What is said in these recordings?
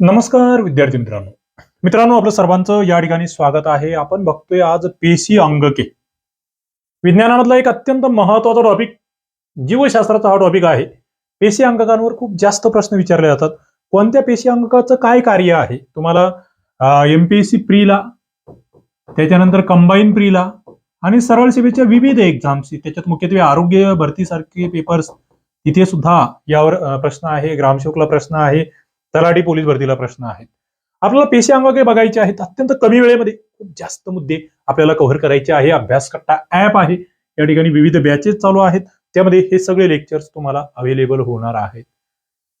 नमस्कार विद्यार्थी मित्रांनो. मित्रांनो आपलं सर्वांचं या ठिकाणी स्वागत आहे. आपण बघतोय आज पेशी अंगके. विज्ञानामधला एक अत्यंत महत्त्वाचा टॉपिक जीवशास्त्राचा हा टॉपिक आहे. पेशी अंगकांवर खूप जास्त प्रश्न विचारले जातात. कोणत्या पेशी अंगकाचं काय कार्य आहे? तुम्हाला एमपीएससी प्रीला त्याच्यानंतर कंबाईन प्रीला आणि सरळ सेवेच्या विविध एक्झाम्स त्याच्यात मुख्यत्वे आरोग्य भरतीसारखे पेपर्स तिथे सुद्धा यावर प्रश्न आहे ग्रामसेवकला प्रश्न आहे. तलाठी पोलीस भरतीला प्रश्न आहेत. आपल्याला पेशी अंगके बघायचे आहेत. अत्यंत कमी वेळेमध्ये खूप जास्त मुद्दे आपल्याला कव्हर करायचे आहे. अभ्यास कट्टा ऍप आहे. या ठिकाणी विविध बॅचेस चालू आहेत. त्यामध्ये हे सगळे लेक्चर्स तुम्हाला अवेलेबल होणार आहेत.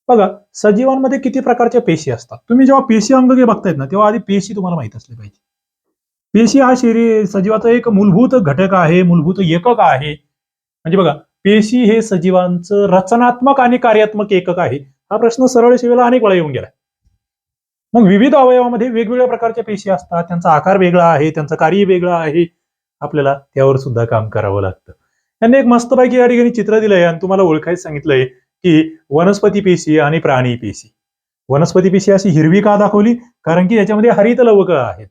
बघा सजीवांमध्ये किती प्रकारच्या पेशी असतात? तुम्ही जेव्हा पेशी अंगगे बघतायत ना तेव्हा आधी पेशी तुम्हाला माहीत असले पाहिजे. पेशी हा शरीर सजीवाचा एक मूलभूत घटक आहे मूलभूत एकक आहे. म्हणजे बघा पेशी हे सजीवांचं रचनात्मक आणि कार्यात्मक एकक आहे. हा प्रश्न सरळ शिवेला अनेक वेळा येऊन गेला मग विविध अवयवामध्ये वेगवेगळ्या प्रकारच्या पेशी असतात त्यांचा आकार वेगळा आहे त्यांचं कार्य वेगळं आहे आपल्याला त्यावर सुद्धा काम करावं लागतं. त्यांनी एक मस्तपैकी या ठिकाणी चित्र दिलंय आणि तुम्हाला ओळखायचं सांगितलंय की वनस्पती पेशी आणि प्राणी पेशी. वनस्पती पेशी अशी हिरवी का दाखवली? कारण की याच्यामध्ये हरित लवक आहेत.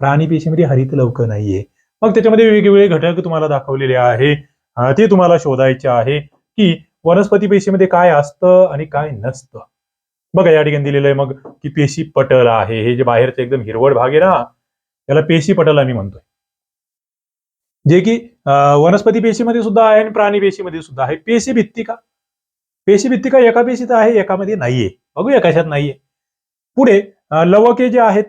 प्राणी पेशीमध्ये हरित लवक नाहीये. मग त्याच्यामध्ये वेगवेगळे घटक तुम्हाला दाखवलेले आहे. ते तुम्हाला शोधायचे आहे की वनस्पती पेशीमध्ये काय असतं आणि काय नसतं? बघा या ठिकाणी दिलेलं आहे मग की पेशी पटल आहे. हे जे बाहेरचं एकदम हिरवळ भाग आहे ना त्याला पेशी पटल आम्ही म्हणतोय. जे की वनस्पती पेशीमध्ये सुद्धा आहे आणि प्राणी पेशीमध्ये सुद्धा आहे. पेशी भित्तिका पेशी भित्तिका एका पेशीत आहे एकामध्ये नाहीये. बघूया कशात नाहीये. पुढे लवके जे आहेत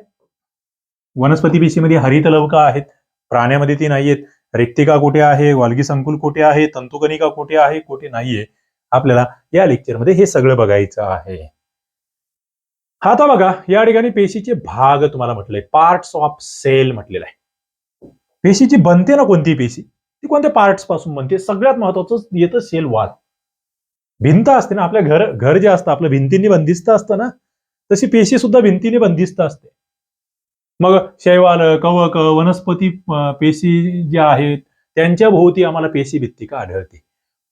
वनस्पती पेशीमध्ये हरित लवका आहेत. प्राण्यामध्ये ती नाहीयेत. रिक्तिका कुठे आहे? वाल्गी संकुल कुठे आहे? तंतुकनिका कुठे आहे? कुठे नाहीये. आपल्याला या लेक्चरमध्ये हे सगळं बघायचं आहे. आता बघा या ठिकाणी पेशीचे भाग तुम्हाला म्हटलंय पार्ट्स ऑफ सेल म्हटलेलं आहे. पेशीची बनते ना कोणती पेशी? ती कोणत्या पार्ट्सपासून बनते? सगळ्यात महत्वाचं येतं सेल वॉल भिंत असते ना आपल्या घर घर जे असतं आपलं भिंतींनी बंदिस्त असतं ना तशी पेशी सुद्धा भिंतीने बंदिस्त असते. मग शैवाल कवक वनस्पती पेशी ज्या आहेत त्यांच्या भोवती आम्हाला पेशी भित्तिका आढळते.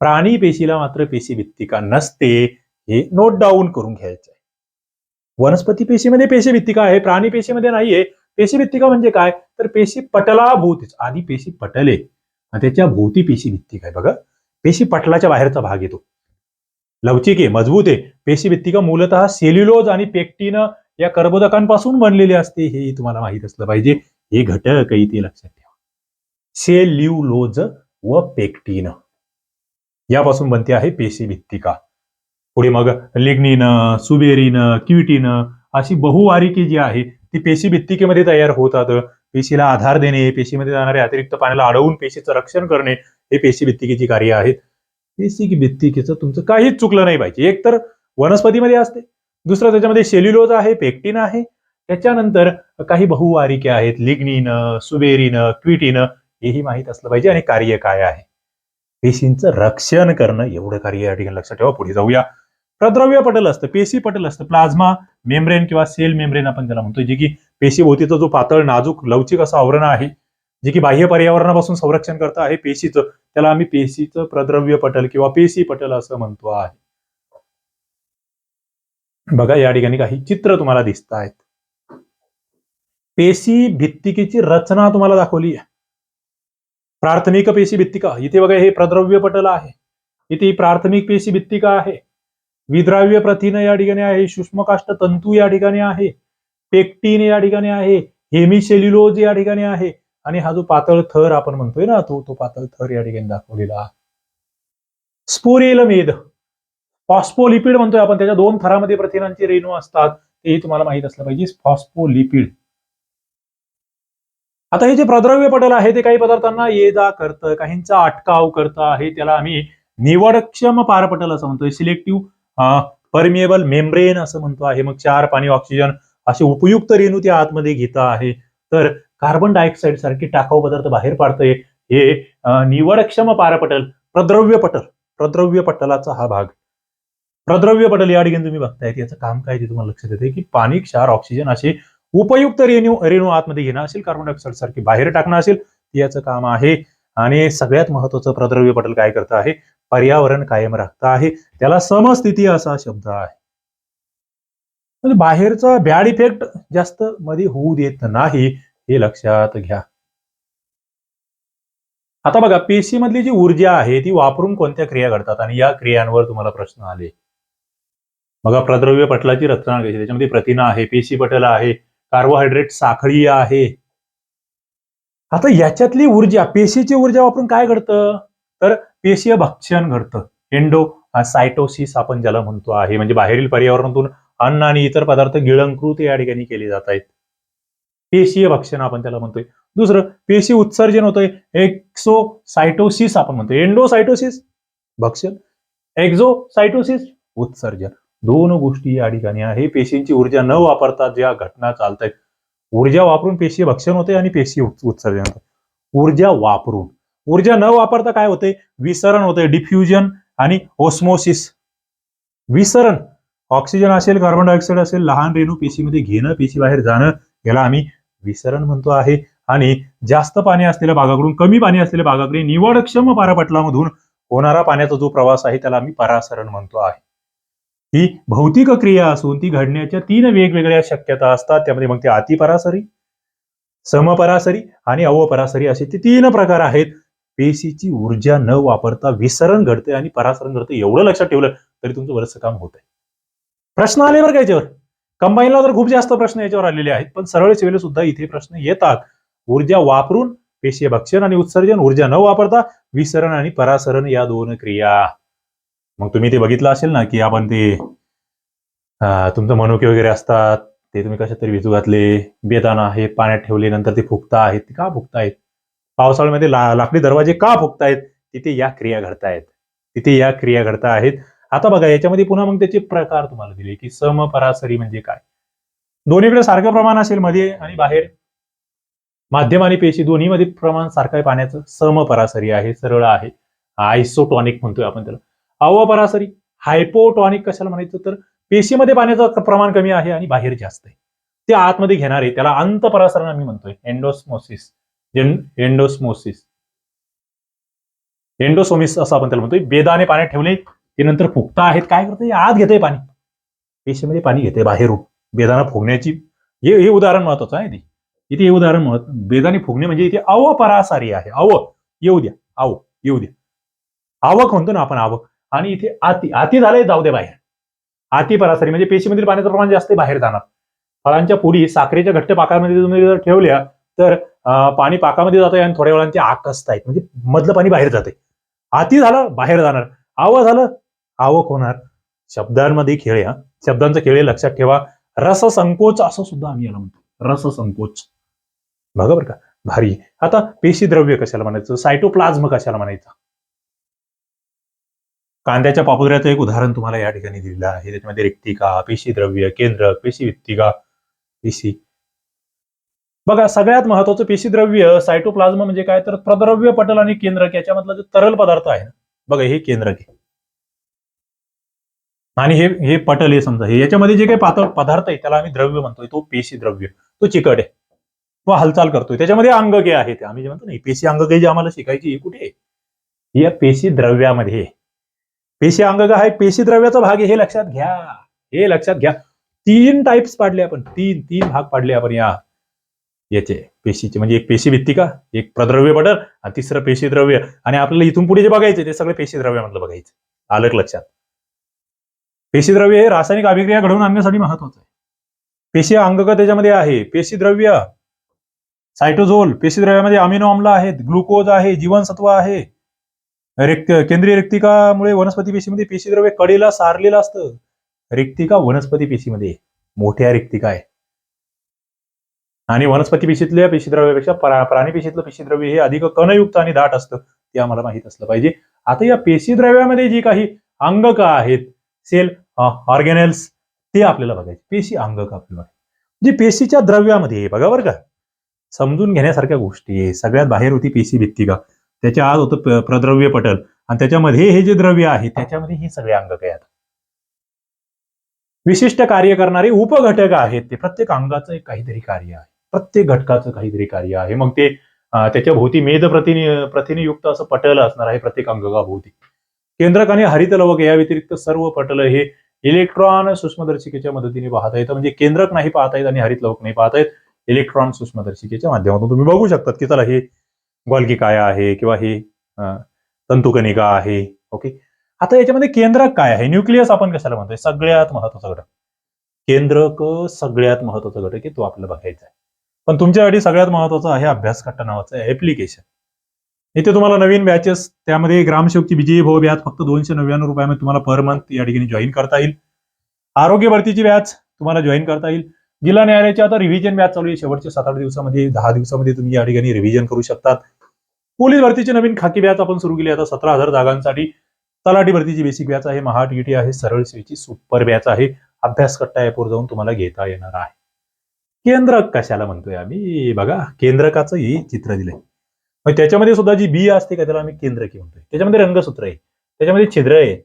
प्राणी पेशीला मात्र पेशी भित्तिका नसते हे नोट डाऊन करून घ्यायचं आहे वनस्पती पेशीमध्ये पेशी भित्तिका आहे प्राणी पेशीमध्ये नाहीये. पेशी भित्तिका म्हणजे काय? तर पेशी पटला भोवतीच आधी पेशी पटले. आणि त्याच्या भोवती पेशी भित्तिका आहे. बघा पेशी पटलाच्या बाहेरचा भाग येतो. लवचिक आहे मजबूत आहे. पेशी भित्तिका मूलतः सेल्युलोज आणि पेक्टिन या कर्बोदकांपासून बनलेली असते हे तुम्हाला माहीत असलं पाहिजे. हे घटक इथे लक्षात ठेवा. सेल्युलोज व पेक्टिन. यापासून बनते आहे पेशी भित्तिका. पुढे मग लिग्निन सुबेरिन क्युटिन अशी बहुवारिकी जी आहे ती पेशी भित्तिकेमध्ये तयार होतात. पेशीला आधार देणे पेशीमध्ये जाणाऱ्या अतिरिक्त पाण्याला अडवून पेशीचं रक्षण करणे हे पेशी भित्तिकेची कार्य आहेत. पेशी भित्तिकेचं तुमचं काहीच चुकलं नाही पाहिजे. एक तर वनस्पतीमध्ये असते दुसरं त्याच्यामध्ये सेल्युलोज आहे पेक्टिन आहे. त्याच्यानंतर काही बहुवारिके आहेत लिग्निन सुबेरिन क्विटिन हेही माहीत असलं पाहिजे आणि कार्य काय आहे. पेशींचं रक्षण करणं एवढं कार्य या ठिकाणी लक्षात ठेवा. पुढे जाऊया. प्रद्रव्य पटल असतं पेशी पटल असतं. प्लाझ्मा मेम्ब्रेन किंवा सेल मेम्ब्रेन आपण त्याला म्हणतो जे की पेशीभोवतीचा जो पातळ नाजूक लवचिक असं आवरण आहे जे की बाह्य पर्यावरणापासून संरक्षण करतं आहे पेशीचं त्याला आम्ही पेशीचं प्रद्रव्य पटल किंवा पेशी पटल असं म्हणतो आहे. बघा या ठिकाणी काही चित्र तुम्हाला दिसत आहेत पेशी भित्तिकेची रचना तुम्हाला दाखवली आहे. प्राथमिक पेशी भित्तिका इथे बघा हे प्रद्रव्य पटल आहे. इथे प्राथमिक पेशी भित्तिका आहे. विद्राव्य प्रथिन या ठिकाणी आहे सूक्ष्मकाष्ठ तंतू या ठिकाणी आहे पेक्टिन या ठिकाणी आहे हेमिसेल्युलोज या ठिकाणी आहे आणि हा जो पातळ थर आपण म्हणतोय ना तो तो पातळ थर या ठिकाणी दाखवलेला आहे. स्पोरेल मेद फॉस्फोलिपिड म्हणतोय आपण त्याच्या दोन थरामध्ये प्रथिनांचे रेणू असतात तेही तुम्हाला माहीत असलं पाहिजे. फॉस्फोलिपिड. आता हे जे प्रद्रव्य पटल आहे ते काही पदार्थांना ये जा करतं काहींचा अटकाव करतं आहे त्याला आम्ही निवडक्षम पारपटल असं म्हणतोय. सिलेक्टिव्ह परमिएबल मेम्ब्रेन असं म्हणतो आहे. मग चार पाणी ऑक्सिजन असे उपयुक्त रेणू त्या आतमध्ये घेत आहे. तर कार्बन डायऑक्साईड सारखे टाकाऊ पदार्थ बाहेर पाडतंय. हे निवडक्षम पारपटल प्रद्रव्य पटल प्रद्रव्य पटलाचा हा भाग. प्रद्रव्य पटल या ठिकाणी तुम्ही बघताय याचं काम काय ते तुम्हाला लक्षात येते की पाणी क्षार ऑक्सिजन असे उपयुक्त रेणू रेणू आतमध्ये घेणं असेल कार्बन डायऑक्साईड सारखी बाहेर टाकणं असेल याचं काम आहे. आणि सगळ्यात महत्वाचं प्रद्रव्य पटल काय करतं आहे? पर्यावरण कायम राखतं आहे. त्याला समस्थिती असा शब्द आहे. म्हणजे बाहेरचा बॅड इफेक्ट जास्त मध्ये होऊ देत नाही हे लक्षात घ्या. आता बघा पेशी मधली जी ऊर्जा आहे ती वापरून कोणत्या क्रिया घडतात? आणि या क्रियांवर तुम्हाला प्रश्न आले. बघा प्रद्रव्य पटलाची रचना कशी त्याच्यामध्ये प्रथिना आहे पेशी पटल आहे कार्बोहायड्रेट साखळी आहे. आता याच्यातली ऊर्जा पेशीची ऊर्जा वापरून काय घडतं? तर पेशीय भक्षण घडतं. एंडो सायटोसिस आपण ज्याला म्हणतो आहे म्हणजे बाहेरील पर्यावरणातून अन्न आणि इतर पदार्थ गिळंकृत या ठिकाणी केले जात आहेत. पेशीय भक्षण आपण त्याला म्हणतोय. दुसरं पेशी उत्सर्जन होतंय. एक्सो सायटोसिस आपण म्हणतोय. एंडोसायटोसिस भक्षण. एक्झोसायटोसिस उत्सर्जन. दोन गोष्टी या ठिकाणी आहे. पेशींची ऊर्जा न वापरता ज्या घटना चालत आहेत ऊर्जा वापरून पेशी भक्षण होते आणि पेशी उत्सर्जन होते ऊर्जा वापरून. ऊर्जा न वापरता काय होते विसरण होते डिफ्युजन आणि ओस्मोसिस विसरण. ऑक्सिजन असेल कार्बन डायऑक्साईड असेल लहान रेणू पेशीमध्ये घेणं पेशी बाहेर जाणं याला आम्ही विसरण म्हणतो आहे. आणि जास्त पाणी असलेल्या भागाकडून कमी पाणी असलेल्या भागाकडे निवडक्षम पारपटलामधून होणारा पाण्याचा जो प्रवास आहे त्याला आम्ही परासरण म्हणतो आहे. ही भौतिक क्रिया असून ती घडण्याच्या तीन वेगवेगळ्या शक्यता असतात. त्यामध्ये मग ते अतिपरासरी समपरासरी आणि अवपरासरी असे ते तीन प्रकार आहेत. पेशीची ऊर्जा न वापरता विसरण घडते आणि परासरण घडते एवढं लक्षात ठेवलं तरी तुमचं बरंचसं काम होत आहे प्रश्न आले बरं का याच्यावर? कंबाईनला तर खूप जास्त प्रश्न याच्यावर आलेले आहेत पण सरळ सेवेला सुद्धा इथे प्रश्न येतात. ऊर्जा वापरून पेशीय भक्षण आणि उत्सर्जन ऊर्जा न वापरता विसरण आणि परासरण या दोन क्रिया. मग तुम्ही ते बघितलं असेल ना की आपण ते तुमचं मनुके वगैरे असतात ते तुम्ही कशात तरी भिजू घातले बेदाना हे पाण्यात ठेवले नंतर ते फुगता आहेत ते का फुगतायत? पावसाळ्यामध्ये ला, लाकडी दरवाजे का फुगतायत? तिथे या क्रिया घडतायत. तिथे या क्रिया घडता आहेत. आता बघा याच्यामध्ये पुन्हा मग त्याचे प्रकार तुम्हाला दिले की सम परासरी म्हणजे काय? दोन्हीकडे सारखं प्रमाण असेल मध्ये आणि बाहेर. माध्यम आणि पेशी दोन्हीमध्ये प्रमाण सारखं आहे पाण्याचं. समपरासरी आहे सरळ आहे. आयसोटॉनिक म्हणतोय आपण त्याला. अवपरासरी हायपोटॉनिक कशाला म्हणायचं तर पेशीमध्ये पाण्याचं प्रमाण कमी आहे आणि बाहेर जास्त आहे. ते आतमध्ये घेणार आहे. त्याला अंतपरासरण आम्ही म्हणतोय. एंडोस्मोसिस एंडोस्मोसिस एंडोसोमिस असं आपण त्याला म्हणतोय. बेदाने पाण्यात ठेवले ते नंतर फुगता आहेत. काय करते आत घेते पाणी. पेशीमध्ये पाणी घेते बाहेरून. बेदाना फुगण्याची हे हे उदाहरण महत्वाचं आहे. ते इथे हे उदाहरण महत्त्व बेदाने फुगणे म्हणजे इथे अवपरासारी आहे. अव येऊ द्या. आव येऊ द्या. आवक म्हणतो ना आपण आवक. आणि इथे आती आती झालंय जाऊ दे बाहेर. आती परासरी म्हणजे पेशीमधील पाण्याचं प्रमाण जास्त बाहेर जाणार. फळांच्या पुडी साखरेच्या घट्ट पाकामध्ये तुम्ही जर ठेवल्या तर पाणी पाकामध्ये जातं आणि थोड्या वेळाने ते आकसत म्हणजे मधलं पाणी बाहेर जाते आती झालं बाहेर जाणार. आव झालं आवक होणार शब्दांमध्ये खेळ या शब्दांचा खेळ हे लक्षात ठेवा. रस संकोच असं सुद्धा आम्ही याला म्हणतो. रससंकोच. बघा बरं का भारी. आता पेशी द्रव्य कशाला म्हणायचं? सायटोप्लाझ्म कशाला म्हणायचं? कांद्याच्या पापुद्र्याचं एक उदाहरण तुम्हाला या ठिकाणी दिलेलं आहे. त्याच्यामध्ये रिक्तिका पेशी द्रव्य केंद्र पेशी वित्तिका पेशी. बघा सगळ्यात महत्वाचं पेशी द्रव्य सायटोप्लाझ्म म्हणजे काय? तर प्रद्रव्य पटल आणि केंद्रक याच्यामधला जो तरल पदार्थ आहे ना बघा हे केंद्रक आहे. आणि हे हे पटल आहे समजा. हे याच्यामध्ये जे काही पातळ पदार्थ आहे त्याला आम्ही द्रव्य म्हणतोय. तो पेशी द्रव्य. तो चिकट आहे. व हालचाल करतोय. त्याच्यामध्ये अंगके आहेत. आम्ही जे म्हणतो ना पेशी अंगके जी आम्हाला शिकायची ही कुठे? आहे या पेशी द्रव्यामध्ये. पेशी अंग हा एक पेशी द्रव्याचा भाग आहे हे लक्षात घ्या. हे लक्षात घ्या. तीन टाइप्स पाडले आपण. तीन तीन भाग पाडले आपण या याचे पेशीचे. म्हणजे एक पेशी भित्तिका एक प्रद्रव्य पटल आणि तिसरं पेशी द्रव्य आणि आपल्याला इथून पुढे जे बघायचे ते सगळे पेशी द्रव्यामधलं बघायचं. आलं का लक्षात? पेशीद्रव्य हे रासायनिक अभिक्रिया घडवून आणण्यासाठी महत्वाचं आहे. पेशी अंगक त्याच्यामध्ये आहे. पेशी द्रव्य सायटोझोल पेशीद्रव्यामध्ये अमिनो आम्ल आहेत ग्लुकोज आहे जीवनसत्व आहे. रिक्त केंद्रीय रिक्तिकामुळे वनस्पती पेशीमध्ये पेशीद्रव्य कडेला सारलेलं असतं. रिक्तिका वनस्पती पेशीमध्ये मोठ्या रिक्तिका आहे. आणि वनस्पती पेशीतल्या पेशीद्रव्यापेक्षा प्राणी पेशीतलं पेशीद्रव्य हे अधिक कणयुक्त आणि दाट असतं. ते आम्हाला माहीत असलं पाहिजे. आता या पेशीद्रव्यामध्ये जी काही अंगक आहेत सेल ऑर्गॅनेल्स ते आपल्याला बघायचे. पेशी अंगक आपल्याला. जे पेशीच्या द्रव्यामध्ये बघा बरं का. समजून घेण्यासारख्या गोष्टी आहे. सगळ्यात बाहेर होती पेशी भित्तिका. त्याच्या आत होतं प्रद्रव्य पटल. आणि त्याच्यामध्ये हे जे द्रव्य आहे त्याच्यामध्ये हे सगळे अंगक आहेत. विशिष्ट कार्य करणारे उपघटक आहेत ते. प्रत्येक अंगाचं एक काहीतरी कार्य आहे. प्रत्येक घटकाचं काहीतरी कार्य आहे. मग ते त्याच्या भोवती मेद प्रथिने प्रथिनेयुक्त असं पटल असणार आहे प्रत्येक अंगकाभोवती. केंद्रक आणि हरित लवक या व्यतिरिक्त सर्व पटल हे इलेक्ट्रॉन सूक्ष्मदर्शिकेच्या मदतीने पाहता येतं. म्हणजे केंद्रक नाही पाहता येत आणि हरित लवक नाही पाहता येत. इलेक्ट्रॉन सूक्ष्मदर्शिकेच्या माध्यमातून तुम्ही बघू शकतात की चला हे गोल्गी काय आहे किंवा हे तंतुकनिका आहे ओके? आता याच्यामध्ये केंद्रक काय आहे? न्यूक्लियस आपण कशाला म्हणतोय? सगळ्यात महत्त्वाचा घटक. केंद्रक सगळ्यात महत्त्वाचा घटक आहे तो आपल्याला बघायचा आहे. पण तुमच्यासाठी सगळ्यात महत्वाचं आहे अभ्यास कट्टा नावाचं ऍप्लिकेशन इथे तुम्हाला नवीन बॅचेस त्यामध्ये ग्रामसेवकची विजयी भाऊ बॅच फक्त दोनशे नव्याण्णव रुपयामध्ये तुम्हाला पर मंथ या ठिकाणी जॉईन करता येईल. आरोग्य भरतीची बॅच तुम्हाला जॉईन करता येईल. जिल्हा न्यायालयाची आता रिव्हिजन बॅच चालू आहे. शेवटच्या सात आठ दिवसामध्ये दहा दिवसामध्ये तुम्ही या ठिकाणी रिव्हिजन करू शकतात. पोलीस भरतीची नवीन खाकी बॅच आपण सुरू केली. आता सतरा हजार जागांसाठी तलाठी भरतीची बेसिक बॅच आहे महाटीटी आहे. सरळ सेवेची सुपर बॅच आहे. अभ्यास कट्टा ऍपवर जाऊन तुम्हाला घेता येणार आहे. केंद्रक कशाला म्हणतोय आम्ही? बघा केंद्रकाचं हे चित्र दिलंय. मग त्याच्यामध्ये सुद्धा जी बी असते का त्याला आम्ही केंद्रकी म्हणतोय. त्याच्यामध्ये रंगसूत्र आहे. त्याच्यामध्ये छिद्र आहे.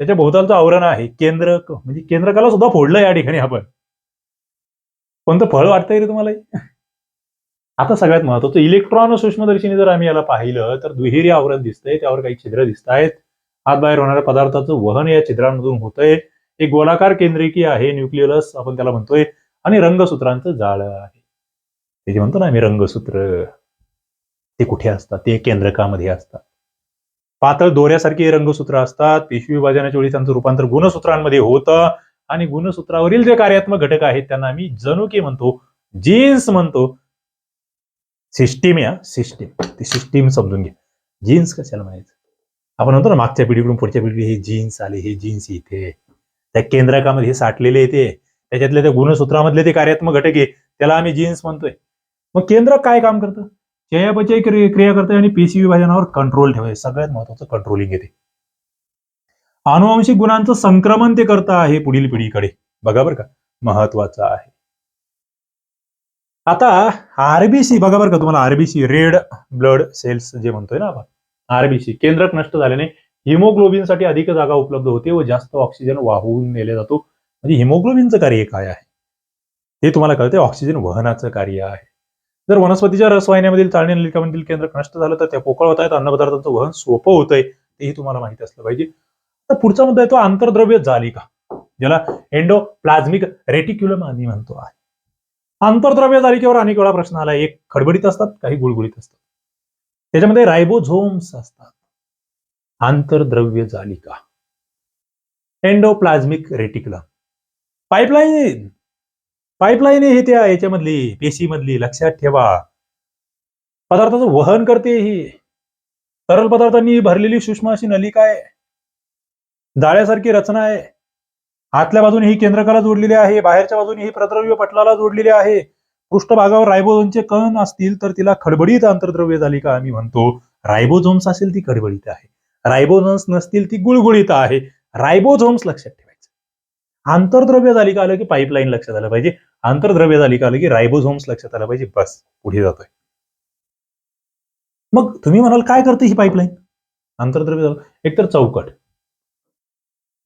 त्याच्या भोवतालचं आवरण आहे. केंद्रक म्हणजे केंद्रकाला सुद्धा फोडलं या ठिकाणी आपण. कोणतं फळ वाटतंय रे तुम्हाला आता सगळ्यात महत्वाचं इलेक्ट्रॉन सूक्ष्मदर्शीने जर आम्ही याला पाहिलं तर दुहेरी आवरण दिसतंय त्यावर काही छिद्र दिसत आहेत आत बाहेर होणाऱ्या पदार्थाचं वहन या छिद्रांमधून होतंय. एक गोलाकार केंद्रिकी आहे न्यूक्लियस आपण त्याला म्हणतोय आणि रंगसूत्रांचं जाळं आहे. ते जे म्हणतो ना आम्ही रंगसूत्र ते कुठे असतात? ते केंद्रकामध्ये असतात. पातळ दोऱ्यासारखी रंगसूत्र असतात. पेशवी विभाजनाच्या वेळी त्यांचं रूपांतर गुणसूत्रांमध्ये होतं. आणि गुणसूत्रावरील जे कार्यात्मक घटक आहेत त्यांना आम्ही जनुके म्हणतो जीन्स म्हणतो. सिस्टीम या सिस्टीम ती सिस्टीम समजून घ्या जीन्स कशाला म्हणायचं? आपण म्हणतो ना मागच्या पिढीकडून पुढच्या पिढी हे जीन्स आले हे जीन्स इथे. त्या केंद्रकामध्ये हे साठलेले येते त्याच्यातले त्या गुणसूत्रामधले ते कार्यात्मक घटक आहे त्याला आम्ही जीन्स म्हणतोय. मग केंद्र काय काम करतं? चयापचय क्रिया क्रिया करते आणि पेशी विभाजनावर कंट्रोल ठेवायचं. सगळ्यात महत्वाचं कंट्रोलिंग येते. अनुवांशिक गुणांचं संक्रमण ते करतं आहे पुढील पिढीकडे. बघा बरं का. महत्वाचं आहे. आता आरबीसी बघा बरं का तुम्हाला आरबीसी रेड ब्लड सेल्स जे म्हणतोय ना आपण आरबीसी केंद्रक नष्ट झाल्याने हिमोग्लोबिनसाठी अधिक जागा उपलब्ध होते व जास्त ऑक्सिजन वाहून नेले जातो. म्हणजे हिमोग्लोबिनचं कार्य काय आहे? हे तुम्हाला कळते ऑक्सिजन वहनाचं कार्य आहे. जर वनस्पतीच्या रसवाहिन्यामधील चालणे नलिकामधील केंद्रक नष्ट झालं तर त्या पोकळ होत आहेत अन्नपदार्थांचं वहन सोपं होतंय तेही तुम्हाला माहिती असलं पाहिजे. तर पुढचा मुद्दा आहे तो आंतरद्रव्य जालिका ज्याला एंडो प्लाझ्मिक रेटिक्युलम आम्ही म्हणतो आहे. आंतरद्रव्य जालिकेवर अनेक वेळा प्रश्न आला एक खडबडीत असतात काही गुळगुळीत असतात. त्याच्यामध्ये रायबोझोम्स असतात. आंतरद्रव्य जालिका. एन्डोप्लाझ्मिक रेटिकला पाईपलाईन पाईपलाईन हे त्या याच्यामधली पेशीमधली लक्षात ठेवा. पदार्थाचं वहन करते ही. तरल पदार्थांनी भरलेली सूक्ष्म अशी नलिका आहे. जाळ्यासारखी रचना आहे. आतल्या बाजूने ही केंद्रकाला जोडलेली आहे बाहेरच्या बाजूने ही प्रद्रव्य पटलाला जोडलेली आहे. पृष्ठभागावर रायबोझोमचे कण असतील तर तिला खडबडीत आंतरद्रव्य का आम्ही म्हणतो. रायबोझोम्स असेल ती खडबडीत आहे. रायबोझोम्स नसतील ती गुळगुळीत आहे. रायबोझोम्स लक्षात ठेवायचं. आंतरद्रव्य झाली का आलं की पाईपलाईन लक्षात आलं पाहिजे. आंतरद्रव्य झाली का आलं की रायबोझोम्स लक्षात आलं पाहिजे. बस पुढे जातोय. मग तुम्ही म्हणाल काय करते ही पाईपलाईन? आंतरद्रव्य झालं. एकतर चौकट.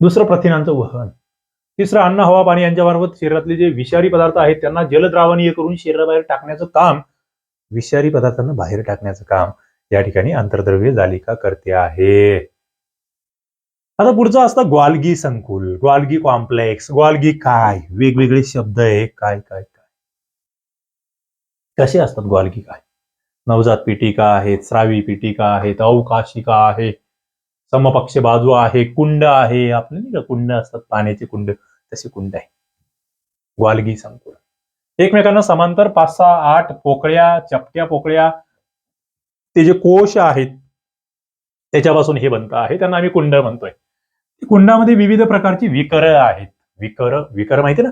दुसरं प्रथिनांचं वहन. तिसरं अन्न हवा पाणी यांच्यामार्फत शरीरातले जे विषारी पदार्थ आहेत त्यांना जलद्रावणीय करून शरीराबाहेर टाकण्याचं काम विषारी पदार्थांना बाहेर टाकण्याचं काम या ठिकाणी आंतरद्रव्य जालिका करते आहे. आता पुढचं असतं ग्वालगी संकुल ग्वालगी कॉम्प्लेक्स ग्वालगी काय? वेगवेगळे शब्द आहे काय काय काय? कसे असतात ग्वालगी काय? नवजात पिटिका आहेत स्रावी पीटिका आहेत अवकाशिका आहे समपक्ष बाजू आहे कुंड आहे आपले नाही का कुंड असतात पाण्याचे कुंड. तशी कुंड आहे. ग्वालगी संकुल. एकमेकांना समांतर पाच सहा आठ पोकळ्या चपट्या पोकळ्या ते जे कोश आहेत त्याच्यापासून हे बनत आहे. त्यांना आम्ही कुंड म्हणतोय. कुंडामध्ये विविध प्रकारची विकर आहेत. विकर विकर माहिती ना?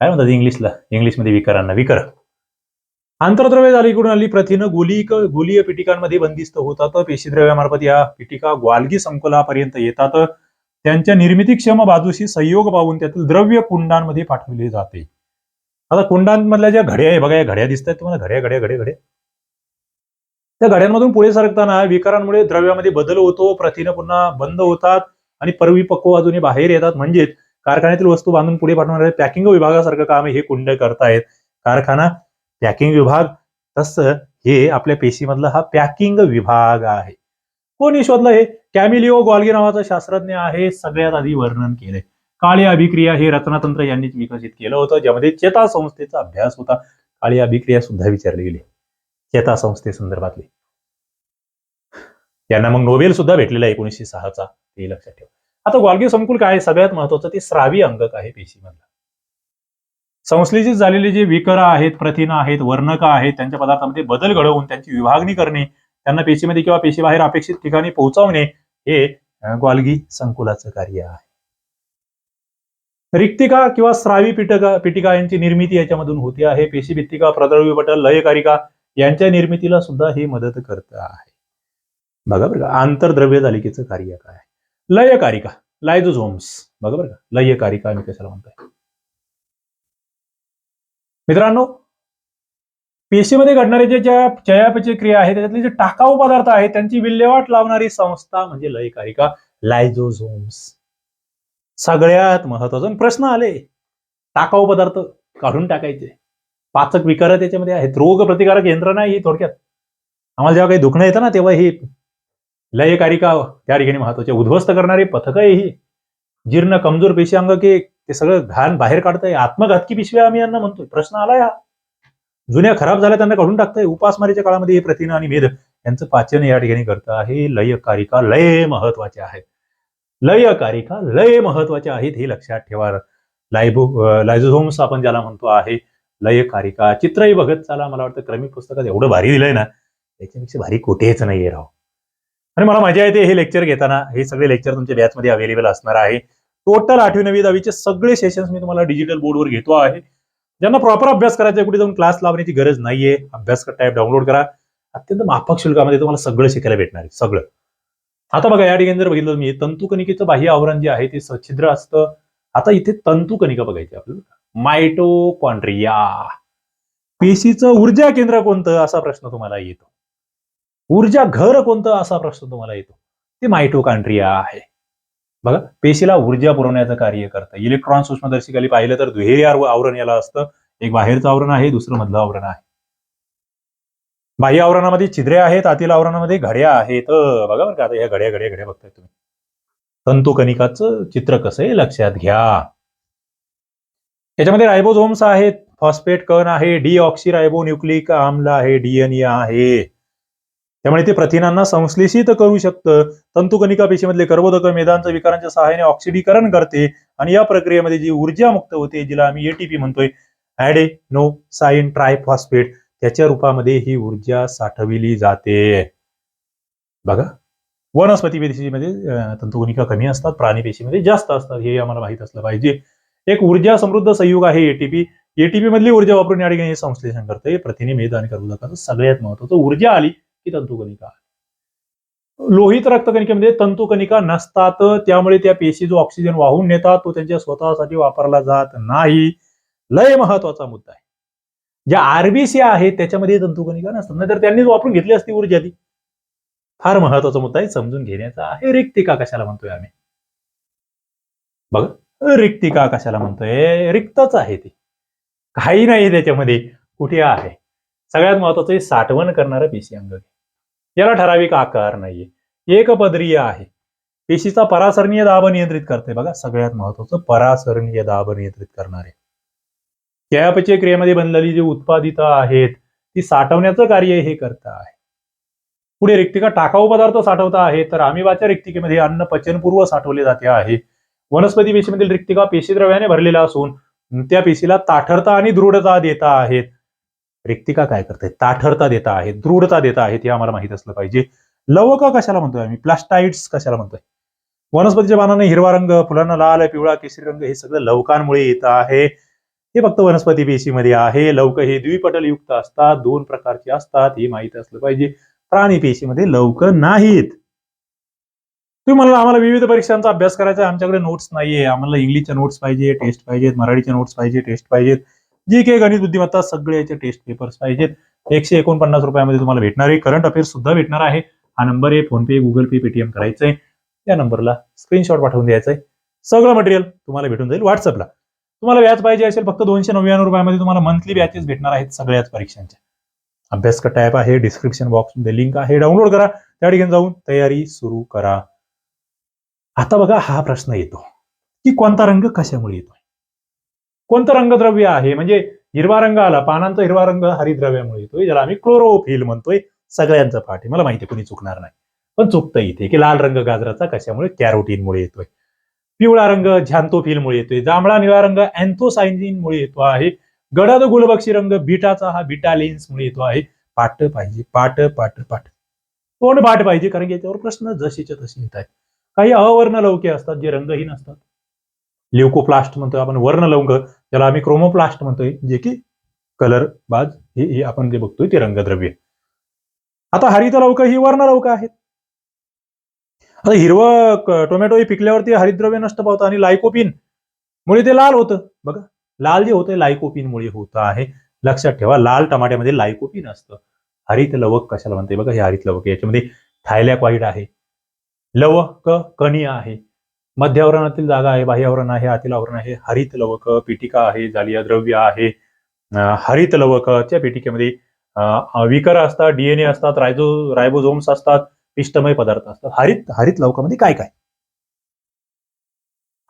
काय म्हणतात इंग्लिशला? इंग्लिशमध्ये विकरांना विकर. आंतरद्रव्य इकडून आली प्रथिन गोलिक गोलीय पिटिकांमध्ये बंदिस्त होतात. पेशीद्रव्यामार्फत या पिटिका ग्वालगी संकुलापर्यंत येतात. त्यांच्या निर्मितीक्षम बाजूशी संयोग पाहून त्यातील द्रव्य कुंडांमध्ये पाठवले जाते. आता कुंडांमधल्या ज्या घड्या आहे बघा या घड्या दिसतात तुम्हाला. घड्या घड्या घड्या घड्या. त्या घड्यांमधून पुढे सरकताना विकारांमुळे द्रव्यामध्ये बदल होतो प्रथिनं पुन्हा बंद होतात आणि परिपक्व बाजूने बाहेर येतात. म्हणजेच कारखान्यातील वस्तू बांधून पुढे पाठवणाऱ्या पॅकिंग विभागासारखं काम हे कुंड करतायत. कारखाना पॅकिंग विभाग तसं हे आपल्या पेशीमधला हा पॅकिंग विभाग आहे. कोणी शोधलं हे? कॅमिलिओ गॉल्गी नावाचा शास्त्रज्ञ आहे सगळ्यात आधी वर्णन केलंय. काळी अभिक्रिया हे रचनातंत्र यांनीच विकसित केलं होतं ज्यामध्ये चेता संस्थेचा अभ्यास होता. काळी अभिक्रिया सुद्धा विचारली गेली. चेता संस्थे संदर्भातली. यांना मग नोबेल सुद्धा भेटलेला आहे एकोणीसशे सहाचा हे लक्षात ठेवा. आता ग्वाल्गी संकुल काय सगळ्यात महत्वाचं ते स्रावी अंगक आहे पेशीमधला. संश्लेषित झालेले जे विकर आहेत प्रथिनं आहेत वर्णक आहेत त्यांच्या पदार्थामध्ये बदल घडवून त्यांची विभागणी करणे त्यांना पेशीमध्ये किंवा पेशीबाहेर अपेक्षित ठिकाणी पोहोचवणे हे ग्वालगी संकुलाचं कार्य आहे. रिक्तिका किंवा स्रावी पिटका पिटिका यांची निर्मिती याच्यामधून होते आहे. पेशी भित्तिका प्रद्रव्य पटल लयकारिका यांच्या निर्मितीला सुद्धा हे मदत करत आहे. बघा बरं का आंतरद्रव्य जालिकेचं कार्य काय आहे? लयकारिका लायझोझोम्स. बघा बरं का लयकारिका आम्ही कशाला म्हणतोय? मित्रांनो पेशीमध्ये घडणारे जे ज्या चयापचय क्रिया आहे त्याच्यातले जे टाकाऊ पदार्थ आहेत त्यांची विल्हेवाट लावणारी संस्था म्हणजे लयकारिका लायझोझोम्स सगळ्यात महत्त्वाचा प्रश्न आले. टाकाऊ पदार्थ काढून टाकायचे. पाचक विकार त्याच्यामध्ये आहेत. रोग प्रतिकारक यंत्रणा ही थोडक्यात. आम्हाला जेव्हा काही दुखणं येतं ना तेव्हा ही लयकारिका त्या ठिकाणी महत्त्वाचे. उद्ध्वस्त करणारी पथक आहे ही. जीर्ण कमजोर पेशी अंग के ते सगळं घाण बाहेर काढतंय. आत्मघातकी पिशव्या आम्ही यांना म्हणतोय. प्रश्न आलाय हा जुन्या खराब झाल्या त्यांना काढून टाकतंय. उपासमारीच्या काळामध्ये हे प्रथिन आणि मेद यांचं पाचन या ठिकाणी करतं आहे. लयकारिका लय महत्त्वाचे आहे लयकारिका लय महत्त्वाचे आहेत हे लक्षात ठेवा. लायबो लायझोझोम्स आपण ज्याला म्हणतो आहे लयकारिका चित्रही बघत चाला. मला वाटतं क्रमिक पुस्तकात एवढं भारी दिलंय ना त्याच्यापेक्षा भारी कुठेच नाहीये राव. आणि मला मजा येते हे लेक्चर घेताना. हे सगळे लेक्चर तुमच्या बॅचमध्ये अवेलेबल असणार आहे. टोटल आठवी नववी दहावीचे सगळे सेशन्स मी तुम्हाला डिजिटल बोर्डवर घेतो आहे. ज्यांना प्रॉपर अभ्यास करायचा कुठे जाऊन क्लास लावण्याची गरज नाहीये अभ्यास टाईप डाउनलोड करा. अत्यंत माफक शुल्कामध्ये तुम्हाला सगळं शिकायला भेटणार आहे सगळं. आता बघा या ठिकाणी जर बघितलं तुम्ही तंतुकणिकेचं बाह्य आवरण जे आहे ते सच्छिद्र असतं. आता इथे तंतुकणिका बघायची आपल्याला. मायटोकॉन्ड्रिया पेशीचं ऊर्जा केंद्र कोणतं असा प्रश्न तुम्हाला येतो. ऊर्जा घर कोणतं असा प्रश्न तुम्हाला येतो. ते मायटोकॉन्ड्रिया आहे. बघा पेशीला ऊर्जा पुरवण्याचं कार्य करतं. इलेक्ट्रॉन सूक्ष्मदर्शिकाली पाहिलं तर दुहेरी आवरण याला असतं. एक बाहेरचं आवरण आहे दुसरं मधलं आवरण आहे. बाह्य आवरणामध्ये छिद्रे आहेत आतील आवरणामध्ये घड्या आहेत. बघा बरं का आता ह्या घड्या घड्या घड्या बघताय तुम्ही. तंतुकणिकाचं चित्र कसं आहे? लक्षात घ्या. याच्यामध्ये रायबोझोम्स आहेत फॉस्फेट कण आहे डीऑक्सी रायबो न्यूक्लिक आम्ल आहे डीएनए आहे. त्यामुळे ते प्रथिनांना संश्लेषित करू शकतं. तंतुकणिका पेशीमधले कर्बोदक मेदांचं विकारांच्या सहाय्याने ऑक्सिडीकरण करते आणि या प्रक्रियेमध्ये जी ऊर्जा मुक्त होते जिला आम्ही एटीपी म्हणतोय ऍडे ट्रायफॉस्फेट त्याच्या रूपामध्ये ही ऊर्जा साठविली जाते. बघा. वनस्पती पेशीमध्ये तंतुगुनिका कमी असतात प्राणी पेशीमध्ये जास्त असतात हे आम्हाला माहीत असलं पाहिजे. एक ऊर्जा समृद्ध संयुग आहे एटीपी एटीपी मधली ऊर्जा वापरून या ठिकाणी हे संश्लेषण करते. प्रथिने मेद आणि कर्बोदकाचं सगळ्यात महत्वाचं ऊर्जा आली की तंतुकणिका लोहित रक्तकणिकेमध्ये तंतुकणिका नसतात. त्यामुळे त्या पेशी जो ऑक्सिजन वाहून नेतात तो त्यांच्या स्वतःसाठी वापरला जात नाही. लय महत्त्वाचा मुद्दा आहे. ज्या आरबीसी आहेत त्याच्यामध्ये तंतुकणिका नसतात. नाहीतर त्यांनीच वापरून घेतली असती ऊर्जा ती. फार महत्त्वाचा मुद्दा आहे समजून घेण्याचा आहे. रिक्तिका कशाला म्हणतोय आम्ही? बघा रिक्तिका कशाला म्हणतोय? रिक्तच आहे ते. काही नाही त्याच्यामध्ये. कुठे आहे? सगळ्यात महत्वाचं आहे साठवण करणारं पेशी अंग याला ठराविक आकार नाहीये. एकपदरीय आहे. पेशीचा परासरणीय दाब नियंत्रित करते. बघा सगळ्यात महत्वाचं परासरणीय दाब नियंत्रित करणारे. चयापचय क्रियेमध्ये बनलेली जी उत्पादित आहेत ती साठवण्याचं कार्य हे करत आहे. पुढे रिक्तिका टाकाऊ पदार्थ साठवता आहे तर अमिबाच्या रिक्तिकेमध्ये अन्न पचनपूर्व साठवले जाते आहे. वनस्पती पेशीमधील रिक्तिका पेशीद्रव्याने भरलेला असून त्या पेशीला ताठरता आणि दृढता देता आहेत. रिक्तिका काय करते? ताठरता देता आहेत दृढता देता आहेत हे आम्हाला माहीत असलं पाहिजे. लवक कशाला म्हणतोय आम्ही? प्लास्टाइड्स कशाला म्हणतोय? वनस्पतीच्या पानाने हिरवा रंग फुलांना लाल पिवळा केसरी रंग हे सगळं लवकांमुळे येत आहे. हे फक्त वनस्पती पेशीमध्ये आहे. लवक हे द्विपटल युक्त असतात. दोन प्रकारचे असतात. हे माहीत असलं पाहिजे. प्राणी पेशीमध्ये लवक नाहीत. तुम्ही म्हणाला आम्हाला विविध परीक्षांचा अभ्यास करायचा आमच्याकडे नोट्स नाहीये. आम्हाला इंग्लिशच्या नोट्स पाहिजे टेस्ट पाहिजेत. मराठीच्या नोट्स पाहिजे टेस्ट पाहिजेत. जी काही गणित बुद्धिमत्ता सगळे याचे टेस्ट पेपर्स पाहिजेत. एकशे एकोणपन्नास रुपयामध्ये तुम्हाला भेटणार आहे. करंट अफेअर्स सुद्धा भेटणार आहे. हा नंबर आहे. फोनपे गुगल पे पेटीएम करायचंय. या नंबरला स्क्रीनशॉट पाठवून द्यायचंय. सगळं मटेरियल तुम्हाला भेटून जाईल व्हॉट्सअपला तुम्हाला व्याज पाहिजे असेल फक्त दोनशे नव्याण्णव रुपयामध्ये तुम्हाला मंथली बॅचेस भेटणार आहेत सगळ्याच परीक्षांच्या. अभ्यास का टॅप आहे डिस्क्रिप्शन बॉक्समध्ये लिंक आहे डाउनलोड करा. त्या ठिकाणी जाऊन तयारी सुरू करा. आता बघा हा प्रश्न येतो की कोणता रंग कशामुळे येतोय? कोणतं रंगद्रव्य आहे? म्हणजे हिरवा रंग आला पानांचा हिरवा रंग हरिद्रव्यामुळे येतोय ज्याला आम्ही क्लोरोफिल म्हणतोय सगळ्यांचं पाठ आहे. मला माहिती कोणी चुकणार नाही. पण चुकतं इथे की लाल रंग गाजराचा कशामुळे? कॅरोटीनमुळे येतोय. पिवळा रंग झॅन्थोफिलमुळे येतोय. जांभळा निळा रंग अँथोसायनिनमुळे येतो आहे. गडद गुलबक्षी रंग बीटाचा हा बीटा लेन्समुळे येतो आहे. पाट पाहिजे पाट पाट पाट. तोंड पाठ पाहिजे कारण की याच्यावर प्रश्न जशीच्या तशी येत आहेत. काही अवर्ण लौके असतात जे रंगहीन असतात. लिवकोप्लास्ट म्हणतोय आपण वर्ण लवंग ज्याला आम्ही क्रोमोप्लास्ट म्हणतोय जे की कलर बाज हे आपण जे बघतोय ते रंगद्रव्य. आता हरित लौक ही वर्णलौक आहेत. आता हिरवं टोमॅटो हे पिकल्यावरती हरितद्रव्य नष्ट पावतं आणि लायकोपिन मुळे ते लाल होतं. बघा लाल जे होतं लायकोपिन मुळे होत आहे. लक्षात ठेवा लाल टमाट्यामध्ये लायकोपिन असतं. हरित लवक कशाला म्हणते? बघा हे हरित लवक याच्यामध्ये थायलॅक्वाईड आहे. लवक कणी आहे. मध्यावरणातील जागा आहे बाह्यावरण आहे आतील आवरण आहे. हरित लवक पिटिका आहे जालिया द्रव्य आहे. हरित लवकच्या पिटिकेमध्ये विकर असतात डीएनए असतात रायझो रायबोझोम्स असतात. पिष्टमय पदार्थ असतात. हरित हरित लवकामध्ये काय काय?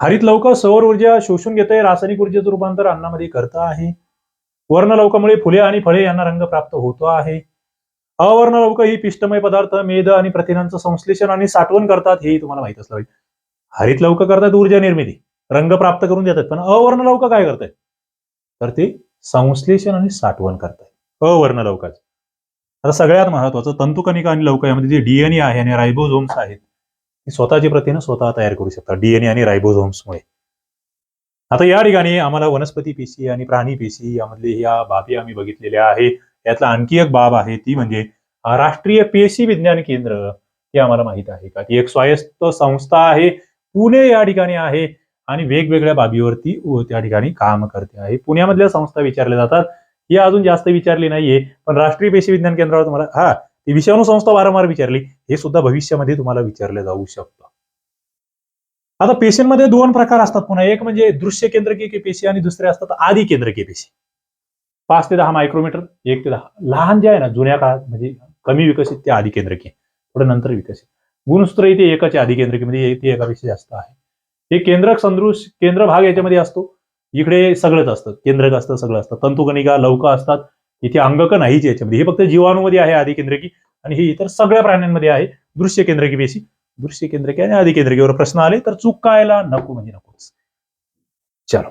हरित लवक सौर ऊर्जा शोषून घेते रासायनिक ऊर्जेचं रूपांतर अन्नामध्ये करत आहे. वर्ण लवकामुळे फुले आणि फळे यांना रंग प्राप्त होतो आहे. अवर्ण लवक ही पिष्टमय पदार्थ मेद आणि प्रथिनांचं संश्लेषण आणि साठवण करतात हेही तुम्हाला माहीत असलं पाहिजे. हरित लवक करतात ऊर्जा निर्मिती रंग प्राप्त करून देतात पण अवर्ण लवक काय करतायत? तर ते संश्लेषण आणि साठवण करतात अवर्ण लवकाचं आता सगळ्यात महत्वाचं तंतुकणिका आणि लवक यामध्ये जे डीएनए आहे आणि रायबोझोम्स आहेत ती स्वतःची प्रथिनं स्वतः तयार करू शकतात डीएनए आणि रायबोझोम्समुळे. आता या ठिकाणी आम्हाला वनस्पती पेशी आणि प्राणी पेशी यामधली या बाबी आम्ही बघितलेल्या आहे यातला आणखी एक बाब आहे ती म्हणजे राष्ट्रीय पेशी विज्ञान केंद्र हे आम्हाला माहीत आहे का? ती एक स्वायत्त संस्था आहे पुणे या ठिकाणी आहे आणि वेगवेगळ्या बाबीवरती त्या ठिकाणी काम करते आहे. पुण्यामधल्या संस्था विचारल्या जातात ही अजून जास्त विचारली नाहीये पण राष्ट्रीय पेशी विज्ञान केंद्रावर तुम्हाला हा ती विषाणू संस्था वारंवार विचारली हे सुद्धा भविष्यामध्ये तुम्हाला विचारलं जाऊ शकतं. आता पेशींमध्ये दोन प्रकार असतात पुन्हा एक म्हणजे दृश्य केंद्रकीय पेशी आणि दुसरे असतात आदी केंद्रकीय पेशी. पाच ते दहा मायक्रोमीटर एक ते दहा. लहान जे आहे ना जुन्या काळात म्हणजे कमी विकसित ते आधी केंद्रकीय थोडं नंतर विकसित. गुणसूत्र इथे एकाच्या आहे आधी केंद्रकीयमध्ये म्हणजे ते एकापेक्षा जास्त आहे. हे केंद्रक संदृश केंद्र भाग याच्यामध्ये असतो. इकडे सगळंच असतं केंद्रक असतं सगळं असतं तंतुकणिका लौक असतात. इथे अंगक नाहीच याच्यामध्ये. हे फक्त जीवाणूमध्ये आहे आधी केंद्रकी आणि हे इतर सगळ्या प्राण्यांमध्ये आहे. दृश्य केंद्रकी पेशी दृश्य केंद्रकी आणि आधी केंद्रकीवर प्रश्न आले तर चूक कायला? नको म्हणजे नकोच. चलो.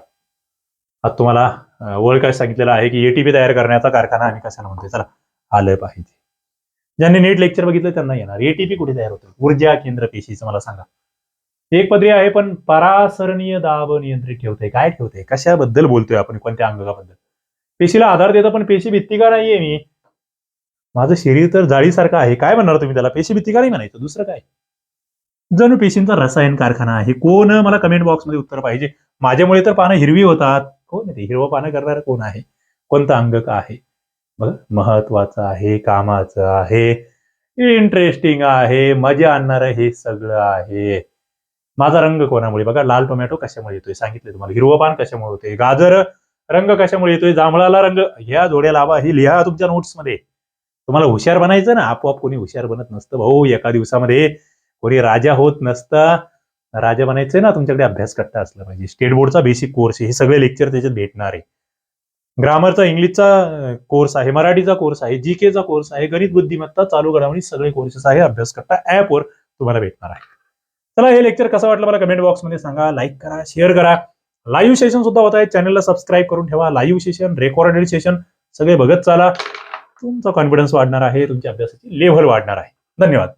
आता तुम्हाला अं, काय सांगितलेलं आहे की एटीपी तयार करण्याचा कारखाना आम्ही कशाला म्हणतोय? चला आलं पाहिजे. ज्यांनी नेट लेक्चर बघितलं त्यांना येणार. एटीपी कुठे तयार होतं ऊर्जा केंद्र पेशीचं मला सांगा. एक पदरी आहे पण परासरणीय दाब नियंत्रित ठेवते. काय ठेवते? कशाबद्दल बोलतोय आपण? कोणत्या अंगाबद्दल? पेशीला आधार देतो पण पेशी भित्तिका नाहीये मी. माझं शरीर तर जाळीसारखं आहे. काय म्हणणार तुम्ही त्याला? पेशी भित्ती नाही म्हणायचं. दुसरं काय? जणू पेशींचा रसायन कारखाना आहे. कोण मला कमेंट बॉक्समध्ये उत्तर पाहिजे? माझ्यामुळे तर पानं हिरवी होतात. कोण आहे ते? हिरवं पानं करणार कोण आहे? कोणतं अंगक आहे? बघ महत्वाचं आहे कामाचं आहे. इंटरेस्टिंग आहे. मजा आणणार हे सगळं आहे. माझा रंग कोणामुळे? बघा लाल टोमॅटो कशामुळे येतोय? सांगितलं तुम्हाला. हिरवं पान कशामुळे होते गाजर रंग कशामुळे येतोय? जांभळाला रंग. ह्या जोड्या लावा ही लिहा तुमच्या नोट्समध्ये. तुम्हाला हुशार बनायचं ना? आपोआप कोणी हुशार बनत नसतं भाऊ. एका दिवसामध्ये कोणी राजा होत नसतं. राजा बनायचंय ना? तुमच्याकडे अभ्यास करता असला पाहिजे. स्टेट बोर्डचा बेसिक कोर्स आहे. हे सगळे लेक्चर त्याच्यात भेटणार आहे. ग्रामरचा इंग्लिशचा कोर्स आहे. मराठीचा कोर्स आहे. जी केचा कोर्स आहे. गणित बुद्धिमत्ता चालू घडामोडी सगळे कोर्सेस आहे. अभ्यास करता ऍपवर तुम्हाला भेटणार आहे. चला हे लेक्चर कसं वाटलं मला कमेंट बॉक्समध्ये सांगा. लाईक करा शेअर करा. लाईव्ह सेशन सुद्धा होत आहे. चॅनलला सबस्क्राईब करून ठेवा. लाईव्ह सेशन रेकॉर्डेड सेशन सगळे बघत चाला. तुमचा कॉन्फिडन्स वाढणार आहे. तुमच्या अभ्यासाची लेव्हल वाढणार आहे. धन्यवाद.